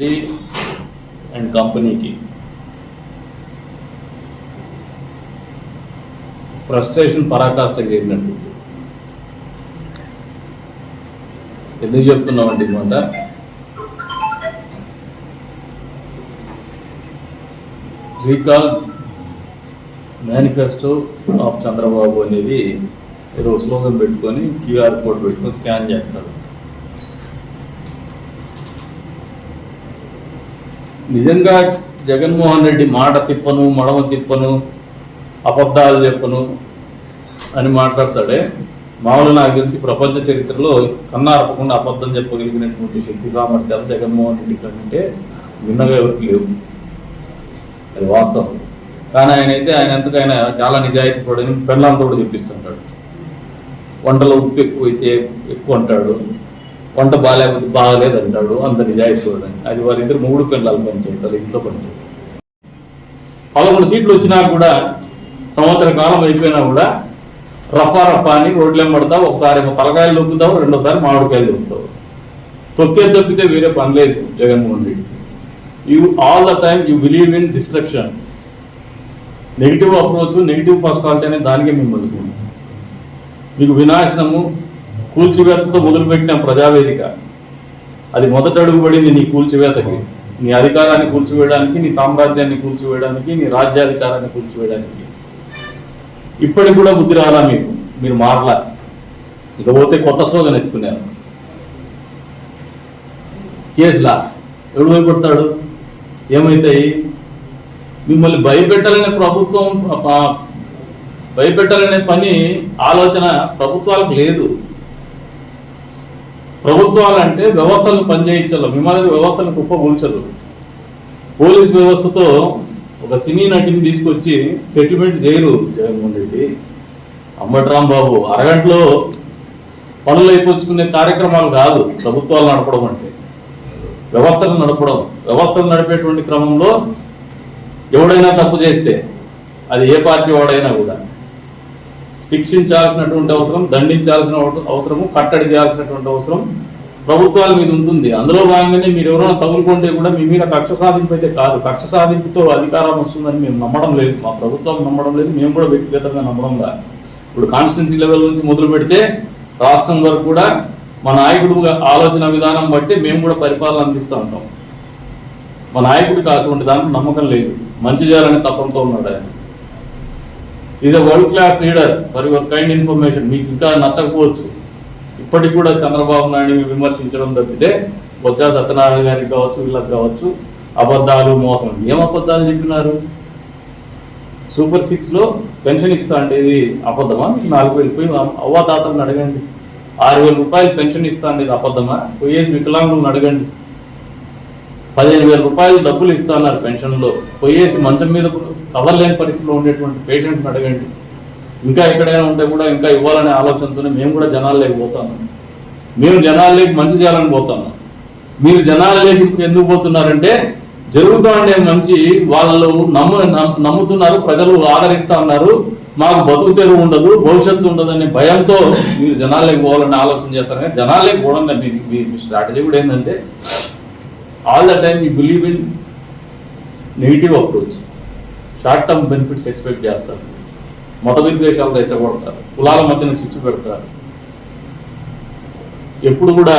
And కంపెనీకి frustration పరాకాష్ఠకి చేరినట్టు ఎందుకు చెప్తున్నామండి ఈ మాట రీకాల్ మేనిఫెస్టో ఆఫ్ చంద్రబాబు అనేది ఏదో స్లోగన్ పెట్టుకొని క్యూఆర్ కోడ్ పెట్టుకొని స్కాన్ చేస్తారు నిజంగా జగన్మోహన్ రెడ్డి మాట తిప్పను మడమ తిప్పను అబద్ధాలు చెప్పను అని మాట్లాడతాడే. మామూలు నాకు తెలిసి ప్రపంచ చరిత్రలో కన్నారపకుండా అబద్ధం చెప్పగలిగినటువంటి శక్తి సామర్థ్యాలు జగన్మోహన్ రెడ్డి కంటే భిన్నగా ఎవరికి లేవు. అది వాస్తవం. కానీ ఆయన అయితే ఆయన ఎంతకైనా ఆయన చాలా నిజాయితీ పడని పెళ్ళంతో కూడా చెప్పిస్తుంటాడు వంటలో ఉప్పు ఎక్కువైతే ఎక్కువ అంటాడు. వంట బాగాలేకపోతే బాగాలేదు అంటాడు అంత నిజాయితీ చూడండి అది వారిద్దరు మూడు పిల్లలు పనిచేస్తారు ఇంట్లో పనిచేస్తారు. పదమూడు సీట్లు వచ్చినా కూడా సంవత్సర కాలం అయిపోయినా కూడా రఫా రఫా అని రోడ్లు పడతావు ఒకసారి తలకాయలు దొక్కుతావు రెండోసారి మామిడికాయలు దొక్కుతావు తొక్కే తప్పితే వేరే పని లేదు Jaganmohan Reddy. You all the time you believe in destruction negative approach negative personality అనే దానికే మిమ్మల్ని మీకు వినాశనము కూల్చివేతతో మొదలుపెట్టిన ప్రజావేదిక. అది మొదట అడుగుబడింది నీ కూల్చివేతకి. నీ అధికారాన్ని కూల్చివేయడానికి నీ సామ్రాజ్యాన్ని కూల్చివేయడానికి నీ రాజ్యాధికారాన్ని కూల్చివేయడానికి. ఇప్పటికి కూడా బుద్ధి రాలా మీకు? మీరు మారలా? ఇకపోతే కొత్త స్లోగన్ ఎత్తుకున్నారు. కేసులా? ఎవడు భయపడతాడు? ఏమైతాయి? మిమ్మల్ని భయపెట్టాలనే ప్రభుత్వం భయపెట్టాలనే పని ఆలోచన ప్రభుత్వాలకు లేదు. ప్రభుత్వాలు అంటే వ్యవస్థలను పనిచేయించాలి మిమ్మల్ని వ్యవస్థను కుప్పగూల్చదు పోలీస్ వ్యవస్థతో ఒక సినీ నటిని తీసుకొచ్చి సెటిల్మెంట్ చేయరు జగన్మోహన్ రెడ్డి. అంబటి రాంబాబు అరగంటలో పనులు అయిపోచుకునే కార్యక్రమాలు కాదు ప్రభుత్వాలు నడపడం అంటే. వ్యవస్థను నడపడం వ్యవస్థను నడిపేటువంటి క్రమంలో ఎవడైనా తప్పు చేస్తే అది ఏ పార్టీ వాడైనా కూడా. శిక్షించాల్సినటువంటి అవసరం దండించాల్సిన అవసరము కట్టడి చేయాల్సినటువంటి అవసరం ప్రభుత్వాల మీద ఉంటుంది. అందులో భాగంగానే మీరు ఎవరైనా తగులుకుంటే కూడా మీ మీద కక్ష సాధింపు అయితే కాదు. కక్ష సాధింపుతో అధికారం వస్తుందని మేము నమ్మడం లేదు. మా ప్రభుత్వం నమ్మడం లేదు. మేము కూడా వ్యక్తిగతంగా నమ్మడం కాదు ఇప్పుడు కాన్స్టిట్యున్సీ లెవెల్ నుంచి మొదలు పెడితే రాష్ట్రం వరకు కూడా మా నాయకుడు ఆలోచన విధానం బట్టి మేము కూడా పరిపాలన అందిస్తూ ఉంటాం. మా నాయకుడికి అటువంటి దాంట్లో నమ్మకం లేదు. మంచి చేయాలని తప్పంతో ఉన్నాడు ఆయన. Is a world class leader for your kind information మీకు ఇంకా నచ్చకపోవచ్చు. ఇప్పటికి కూడా చంద్రబాబు నాయుడిని విమర్శించడం తప్పితే బొత్స సత్యనారాయణ గారికి కావచ్చు వీళ్ళకి కావచ్చు అబద్ధాలు మోసం. ఏం అబద్ధాలు చెప్పినారు? సూపర్ సిక్స్లో పెన్షన్ ఇస్తా అంటే ఇది అబద్ధమా? నాలుగు వేలు పోయి అవ్వాతాతలను అడగండి. ఆరు వేల రూపాయలు పెన్షన్ ఇస్తా అంటే ఇది అబద్ధమా? పోయేసి వికలాంగులను అడగండి. పదిహేను వేల రూపాయలు డబ్బులు ఇస్తున్నారు పెన్షన్లో. పోయేసి మంచం మీద కవర్ లేని పరిస్థితిలో ఉండేటువంటి పేషెంట్ని అడగండి. ఇంకా ఎక్కడైనా ఉంటే కూడా ఇంకా ఇవ్వాలనే ఆలోచనతోనే మేము కూడా జనాల్లోకి పోతాము మేము జనాల్లోకి మంచి చేయాలని పోతాము మీరు జనాల్లోకి ఎందుకు పోతున్నారంటే జరుగుతూ ఉండే మంచి వాళ్ళు నమ్ము నమ్- నమ్ముతున్నారు ప్రజలు ఆదరిస్తూ ఉన్నారు మాకు బతుకు తెరువు ఉండదు భవిష్యత్తు ఉండదు భయంతో మీరు జనాల్లోకి పోవాలని ఆలోచన చేస్తారు కానీ జనాల్లోకి పోవడం మీ- మీ స్ట్రాటజీ కూడా ఏంటంటే all the time you believe in negative approach short term benefits expect చేస్తారు. మత విద్వేషాలు రెచ్చగొడతారు కులాల మధ్యన చిచ్చు పెడతారు. ఎప్పుడు కూడా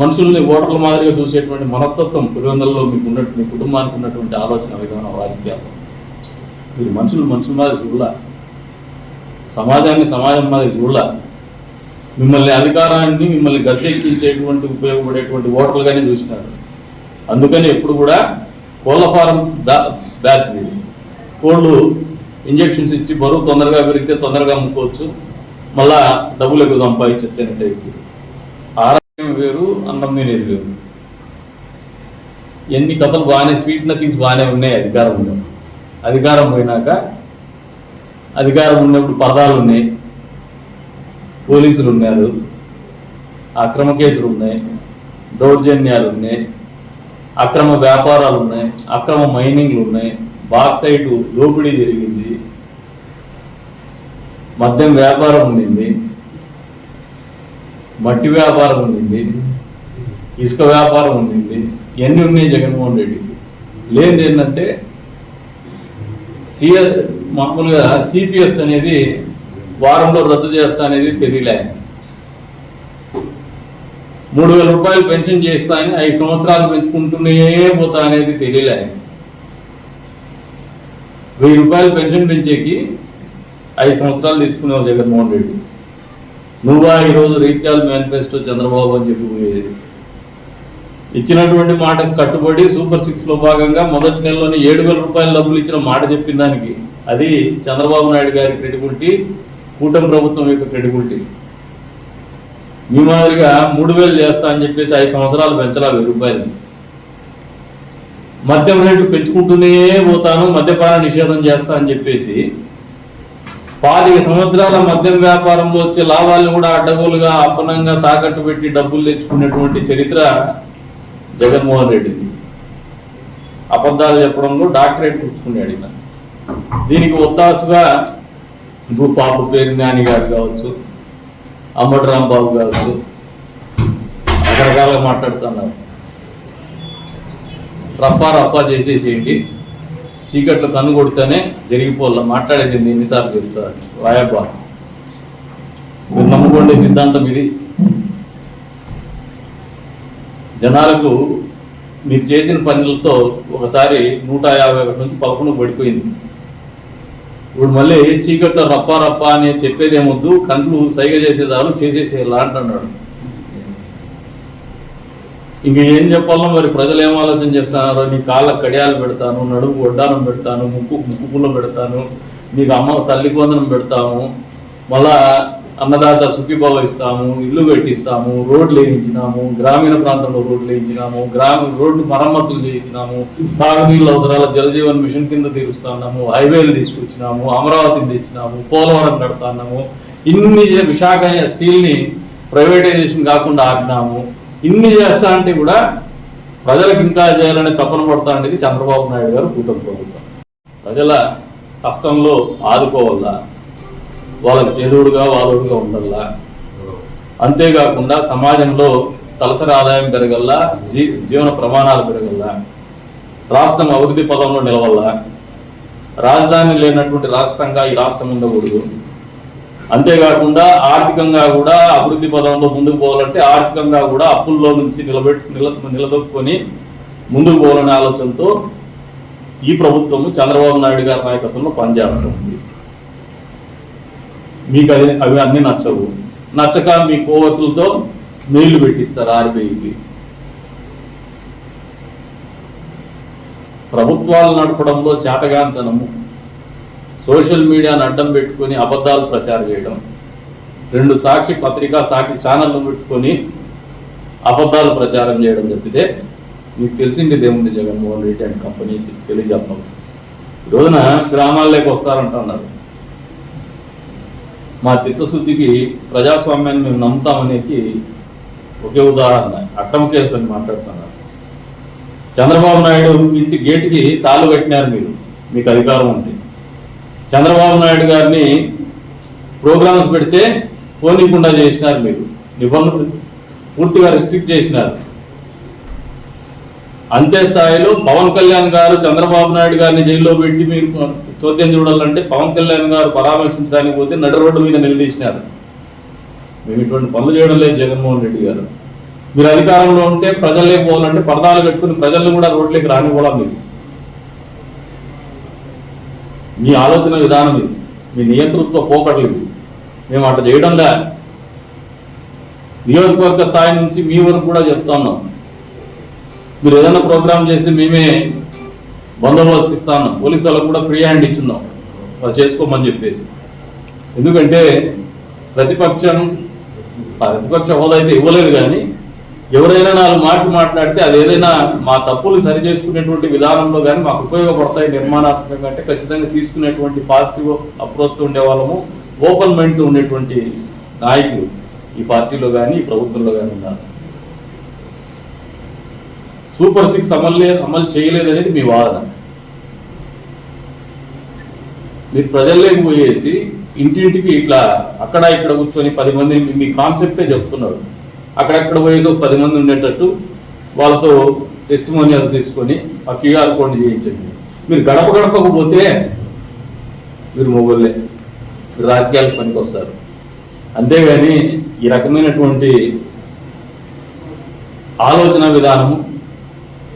మనుషుల్ని ఓటర్ల మాదిరిగా చూసేటువంటి మనస్తత్వం పులివెందులలో మీకు ఉన్నట్టు మీ కుటుంబానికి ఉన్నటువంటి ఆలోచన విధానం రాజకీయాలు. మీరు మనుషులు మనుషుల మాదిరి చూడాల. సమాజాన్ని సమాజం మాదిరి చూడాల. మిమ్మల్ని అధికారాన్ని మిమ్మల్ని గద్దెక్కించేటువంటి ఉపయోగపడేటువంటి ఓటర్లుగానే చూసినారు. అందుకని ఎప్పుడు కూడా కోళ్ళ ఫారం దా బ్యాచ్ ఇది. కోళ్ళు ఇంజెక్షన్స్ ఇచ్చి బరువు తొందరగా పెరిగితే తొందరగా అమ్ముకోవచ్చు. మళ్ళా డబ్బులు ఎక్కువ సంపాదించచ్చు అనే టైప్ ఆరోగ్యం వేరు అన్నం తినేది వేరు. ఎన్ని కథలు బాగానే స్వీట్ నథింగ్స్ బాగానే ఉన్నాయి అధికారం ఉన్నప్పుడు. అధికారం పోయినాక అధికారం ఉన్నప్పుడు పదాలు ఉన్నాయి. పోలీసులు ఉన్నారు. అక్రమ కేసులు ఉన్నాయి. దౌర్జన్యాలు ఉన్నాయి. అక్రమ వ్యాపారాలు ఉన్నాయి అక్రమ మైనింగ్లు ఉన్నాయి బాక్సైట్ దోపిడీ జరిగింది మద్యం వ్యాపారం ఉండింది మట్టి వ్యాపారం ఉండింది ఇసుక వ్యాపారం ఉండింది ఇవన్నీ ఉన్నాయి జగన్మోహన్ రెడ్డికి. లేనిది ఏంటంటే సిఎ మామూలుగా సిపిఎస్ అనేది వారంలో రద్దు చేస్తా అనేది తెలియలే మూడు వేల రూపాయలు పెన్షన్ చేస్తా అని ఐదు సంవత్సరాలు పెంచుకుంటూనే పోతా అనేది తెలియలే. వెయ్యి రూపాయలు పెన్షన్ పెంచేకి ఐదు సంవత్సరాలు తీసుకునేవాళ్ళు జగన్మోహన్ రెడ్డి. నువ్వా ఈరోజు రీత్యాల మేనిఫెస్టో చంద్రబాబు అని చెప్పిపోయేది ఇచ్చినటువంటి మాటకు కట్టుబడి సూపర్ సిక్స్లో భాగంగా మొదటి నెలలోనే ఏడు వేల రూపాయల డబ్బులు ఇచ్చిన మాట చెప్పిన దానికి అది చంద్రబాబు నాయుడు గారి క్రెడిబిలిటీ కూటమి ప్రభుత్వం యొక్క క్రెడిబిలిటీ. మీ మాదిరిగా మూడు వేలు చేస్తా అని చెప్పేసి ఐదు సంవత్సరాలు పెంచాలి వెయ్యి రూపాయలు. మద్యం రేటు పెంచుకుంటూనే పోతాను మద్యపాన నిషేధం చేస్తా అని చెప్పేసి పాతిక సంవత్సరాల మద్యం వ్యాపారంలో వచ్చే లాభాలను కూడా అడ్డగోలుగా అపనంగా తాకట్టు పెట్టి డబ్బులు తెచ్చుకునేటువంటి చరిత్ర జగన్మోహన్ రెడ్డిది. అబద్ధాలు చెప్పడంలో డాక్టరేట్ పుచ్చుకున్నాడు దీనికి ఒత్తాసుగా ఇప్పుడు పాపు పేరు నాని గారు కావచ్చు అమ్మటి రాంబాబు గారు రకరకాలుగా మాట్లాడుతున్నారు. రఫా రఫా చేసేసేయండి. చీకట్లో కన్ను కొడితేనే మాట్లాడేది ఎన్నిసార్లు చెప్తారు? వాయబ్బా మీరు నమ్ముకోండి సిద్ధాంతం ఇది. జనాలకు మీరు చేసిన పనులతో ఒకసారి నూట యాభై ఒకటి నుంచి పదకొండు పడిపోయింది. ఇప్పుడు మళ్ళీ చీకట్లో రప్ప రప్ప అని చెప్పేదేమొద్దు కండ్లు సైగ చేసేదారు చేసేసేలా అంటున్నాడు. ఇంక ఏం చెప్పాలో మరి ప్రజలు ఏం ఆలోచన చేస్తున్నారు? నీ కాళ్ళకు కడియాలు పెడతాను నడుము వడ్డానం పెడతాను ముక్కు ముక్కు పుల్ల పెడతాను నీకు అమ్మ తల్లికి వందనం పెడతాము మళ్ళా అన్నదాత సుఖీభావ ఇస్తాము ఇల్లు కట్టిస్తాము రోడ్లు వేయించినాము గ్రామీణ ప్రాంతంలో రోడ్లు వేయించినాము గ్రామ రోడ్డు మరమ్మతులు చేయించినాము తాగునీళ్ళ అవసరాల జలజీవన్ మిషన్ కింద తీరుస్తున్నాము హైవేలు తీసుకొచ్చినాము అమరావతిని తెచ్చినాము పోలవరం కడుతున్నాము ఇన్ని విశాఖ స్టీల్ని ప్రైవేటైజేషన్ కాకుండా ఆగినాము ఇన్ని చేస్తా అంటే కూడా ప్రజలకు ఇంకా చేయాలని తపన పడతా అనేది చంద్రబాబు నాయుడు గారు కూటమి ప్రభుత్వం. ప్రజల కష్టంలో ఆదుకోవాలా? వాళ్ళకి చేదోడుగా వాదోడుగా ఉండల్లా? అంతేకాకుండా సమాజంలో తలసరి ఆదాయం పెరగల్లా? జీ జీవన ప్రమాణాలు పెరగల్లా? రాష్ట్రం అభివృద్ధి పదంలో నిలవల్లా? రాజధాని లేనటువంటి రాష్ట్రంగా ఈ రాష్ట్రం ఉండకూడదు. అంతేకాకుండా ఆర్థికంగా కూడా అభివృద్ధి పదంలో ముందుకు పోవాలంటే ఆర్థికంగా కూడా అప్పుల్లో నుంచి నిలబెట్టి నిల నిలదొక్కుని ముందుకు పోవాలనే ఆలోచనతో ఈ ప్రభుత్వము చంద్రబాబు నాయుడు గారి నాయకత్వంలో పనిచేస్తుంది. మీకు అది అవి అన్నీ నచ్చవు. నచ్చక మీ కోవతులతో మెయిల్ పెట్టిస్తారు ఆర్బీఐకి. ప్రభుత్వాలు నడపడంలో చేతగాంతనము. సోషల్ మీడియాను అడ్డం పెట్టుకొని అబద్ధాలు ప్రచారం చేయడం. రెండు సాక్షి పత్రికా సాక్షి ఛానళ్ళు పెట్టుకొని అబద్ధాలు ప్రచారం చేయడం తప్పితే మీకు తెలిసింది ఏముంది జగన్మోహన్ రెడ్డి అండ్ కంపెనీ తెలియజెప్పం. ఈ రోజున గ్రామాల్లోకి వస్తారంటున్నారు. మా చిత్తశుద్ధికి ప్రజాస్వామ్యాన్ని మేము నమ్ముతామనేది ఒకే ఉదాహరణ. అక్రమ కేసులని మాట్లాడుతున్నారు. చంద్రబాబు నాయుడు ఇంటి గేటుకి తాళ్ళు కట్టినారు మీరు. మీకు అధికారం ఉంది. చంద్రబాబు నాయుడు గారిని ప్రోగ్రామ్స్ పెడితే పోనీకుండా చేసినారు మీరు. నిబంధనలు పూర్తిగా రిస్ట్రిక్ట్ చేసినారు. అంతే స్థాయిలో పవన్ కళ్యాణ్ గారు చంద్రబాబు నాయుడు గారిని జైల్లో పెట్టి మీరు చోద్యం చూడాలంటే పవన్ కళ్యాణ్ గారు పరామర్శించడానికి పోతే నడి రోడ్డు మీద నిలదీసినారు. మేము ఇటువంటి పనులు చేయడం లేదు జగన్మోహన్ రెడ్డి గారు. మీరు అధికారంలో ఉంటే ప్రజల్లోకి పోవాలంటే పరదాలు కట్టుకుని ప్రజల్ని కూడా రోడ్లోకి రానివ్వడం మీరు? మీ ఆలోచన విధానం ఇది. మీ నియంతృత్వ పోకట్లేదు మేము అట్లా చేయడంలా నియోజకవర్గ స్థాయి నుంచి మీ వరకు కూడా చెప్తున్నాం మీరు ఏదైనా ప్రోగ్రామ్ చేసి మేమే బందోబస్తు ఇస్తాను. పోలీసు వాళ్ళకు కూడా ఫ్రీ హ్యాండ్ ఇచ్చున్నాం. వాళ్ళు చేసుకోమని చెప్పేసి. ఎందుకంటే ప్రతిపక్షం ప్రతిపక్ష హోదా అయితే ఇవ్వలేదు కానీ ఎవరైనా నాలుగు మాటలు మాట్లాడితే అది ఏదైనా మా తప్పులు సరి చేసుకునేటువంటి విధానంలో కానీ మాకు ఉపయోగపడతాయి. నిర్మాణాత్మకంగా అంటే ఖచ్చితంగా తీసుకునేటువంటి పాజిటివ్ అప్రోచ్తో ఉండే వాళ్ళము ఓపెన్ మైండ్తో ఉండేటువంటి నాయకులు ఈ పార్టీలో కానీ ఈ ప్రభుత్వంలో కానీ ఉన్నారు. సూపర్ సిక్స్ అమలు అమలు చేయలేదు అనేది మీ వాదన. మీరు ప్రజల్లోకి పోయేసి ఇంటింటికి ఇట్లా అక్కడ ఇక్కడ కూర్చొని పది మంది మీ కాన్సెప్టే చెప్తున్నారు. అక్కడక్కడ పోయేసి ఒక పది మంది ఉండేటట్టు వాళ్ళతో టెస్టిమోనియల్స్ తీసుకొని ఆ క్యూఆర్ కోడ్ చేయించండి. మీరు గడప గడపకు పోతే మీరు మొగోళ్ళే. మీరు రాజకీయాలకు పనికి వస్తారు అంతేగాని ఈ రకమైనటువంటి ఆలోచన విధానము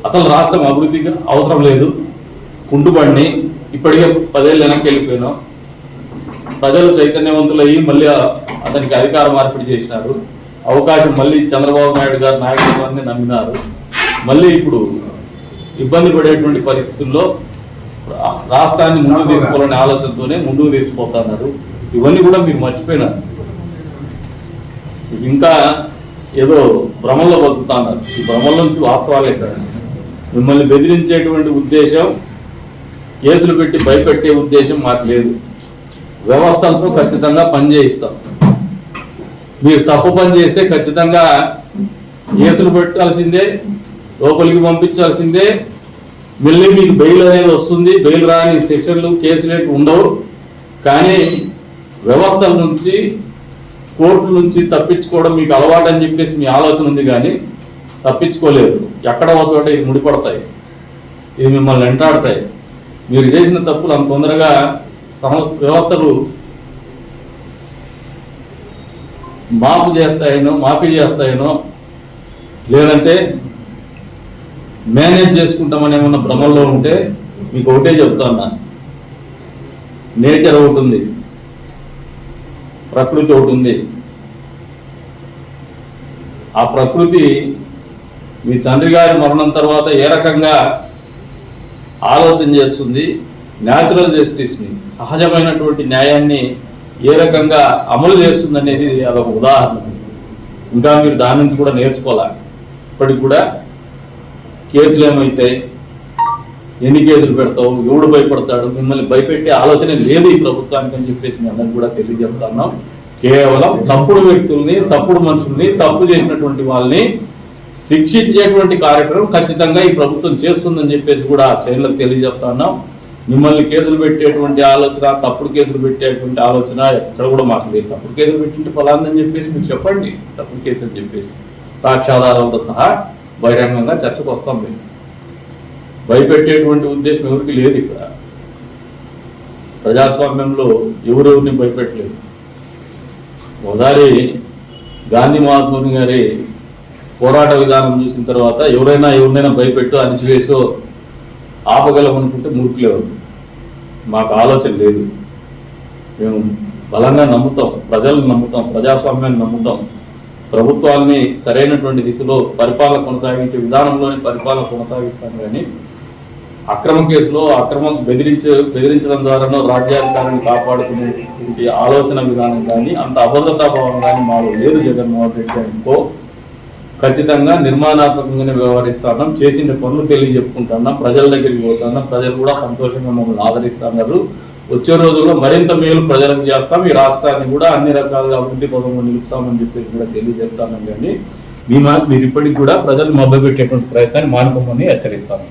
అసలు రాష్ట్రం అభివృద్ధికి అవసరం లేదు. కుంటుపడిని ఇప్పటికే పదేళ్ళు వెనక్కి వెళ్ళిపోయినాం. ప్రజలు చైతన్యవంతులయ్యి మళ్ళీ అతనికి అధికార మార్పిడి చేసినారు. అవకాశం మళ్ళీ చంద్రబాబు నాయుడు గారి నాయకత్వాన్ని నమ్మినారు. మళ్ళీ ఇప్పుడు ఇబ్బంది పడేటువంటి పరిస్థితుల్లో రాష్ట్రాన్ని ముందుకు తీసుకోవాలనే ఆలోచనతోనే ముందుకు తీసుకుపోతున్నారు. ఇవన్నీ కూడా మీరు మర్చిపోయినారు. ఇంకా ఏదో భ్రమంలో బతుకుతున్నారు. ఈ భ్రమల నుంచి వాస్తవాలే కాదు. మిమ్మల్ని బెదిరించేటువంటి ఉద్దేశం కేసులు పెట్టి భయపెట్టే ఉద్దేశం మాకు లేదు. వ్యవస్థలతో ఖచ్చితంగా పనిచేయిస్తాం మీరు తప్పు పని చేస్తే ఖచ్చితంగా కేసులు పెట్టాల్సిందే లోపలికి పంపించాల్సిందే. మళ్ళీ మీకు బెయిల్ అనేది వస్తుంది బెయిల్ రాని సెక్షన్లు కేసులు ఉండవు. కానీ వ్యవస్థల నుంచి కోర్టు నుంచి తప్పించుకోవడం మీకు అలవాటు అని చెప్పేసి మీ ఆలోచన ఉంది కానీ తప్పించుకోలేరు ఎక్కడ చోట ఇది ముడిపడతాయి ఇది మిమ్మల్ని వెంటాడతాయి. మీరు చేసిన తప్పులు అంత తొందరగా సంస్థ వ్యవస్థలు మాఫు చేస్తాయనో మాఫీ చేస్తాయనో లేదంటే మేనేజ్ చేసుకుంటామని ఏమన్నా భ్రమల్లో ఉంటే మీకు ఒకటే చెప్తాను నేచర్ ఒకటి ఉంది. ప్రకృతి ఒకటి ఉంది. ఆ ప్రకృతి మీ తండ్రి గారి మరణం తర్వాత ఏ రకంగా ఆలోచన చేస్తుంది? న్యాచురల్ జస్టిస్ని సహజమైనటువంటి న్యాయాన్ని ఏ రకంగా అమలు చేస్తుంది అనేది అదొక ఉదాహరణ. ఇంకా మీరు దాని నుంచి కూడా నేర్చుకోవాలి? ఇప్పటికి కూడా కేసులు ఏమైతాయి ఎన్ని కేసులు పెడతావు ఎవడు భయపడతాడు మిమ్మల్ని భయపెట్టే ఆలోచన లేదు ఈ ప్రభుత్వానికి అని చెప్పేసి మీ అందరికి కూడా తెలియజెప్తున్నాం కేవలం తప్పుడు వ్యక్తుల్ని తప్పుడు మనుషుల్ని తప్పు చేసినటువంటి వాళ్ళని శిక్షించేటువంటి కార్యక్రమం ఖచ్చితంగా ఈ ప్రభుత్వం చేస్తుందని చెప్పేసి కూడా ఆ శ్రేణులకు తెలియజెప్తున్నాం మిమ్మల్ని కేసులు పెట్టేటువంటి ఆలోచన తప్పుడు కేసులు పెట్టేటువంటి ఆలోచన ఎక్కడ కూడా మాకు లేదు. తప్పుడు కేసులు పెట్టింటే ఫలాందని చెప్పేసి మీకు చెప్పండి. తప్పుడు కేసు అని చెప్పేసి. సాక్ష్యాధారాలతో సహా బహిరంగంగా చర్చకు వస్తాం మేము. భయపెట్టేటువంటి ఉద్దేశం ఎవరికి లేదు ఇక్కడ. ప్రజాస్వామ్యంలో ఎవరెవరిని భయపెట్టలేదు. ఒకసారి గాంధీ మహాత్ముని గారి పోరాట విధానం చూసిన తర్వాత ఎవరైనా ఎవరినైనా భయపెట్టు అణిచివేసో ఆపగలం అనుకుంటే మురుకులేవు మాకు ఆలోచన లేదు. మేము బలంగా నమ్ముతాం ప్రజలను నమ్ముతాం ప్రజాస్వామ్యాన్ని నమ్ముతాం. ప్రభుత్వాన్ని సరైనటువంటి దిశలో పరిపాలన కొనసాగించే విధానంలోనే పరిపాలన కొనసాగిస్తాం కానీ అక్రమ కేసులో అక్రమం బెదిరించ బెదిరించడం ద్వారానో రాజ్యాధికారాన్ని కాపాడుకునేటువంటి ఆలోచన విధానం కానీ అంత అభద్రతా భావం కానీ మాలో లేదు జగన్మోహన్ రెడ్డి అనుకో ఖచ్చితంగా నిర్మాణాత్మకంగానే వ్యవహరిస్తున్నాం చేసిన పనులు తెలియజెప్పుకుంటున్నాం ప్రజల దగ్గరికి పోతున్నాం ప్రజలు కూడా సంతోషంగా మమ్మల్ని ఆదరిస్తున్నారు వచ్చే రోజుల్లో మరింత మేలు ప్రజలకు చేస్తాం. ఈ రాష్ట్రాన్ని కూడా అన్ని రకాలుగా అభివృద్ధి పదంలో నిలుపుతామని చెప్పేసి కూడా తెలియజెప్తాను కానీ మీ మా మీరు ఇప్పటికి కూడా ప్రజలు మభ్యపెట్టేటువంటి ప్రయత్నాన్ని మానుకోమని హెచ్చరిస్తాను.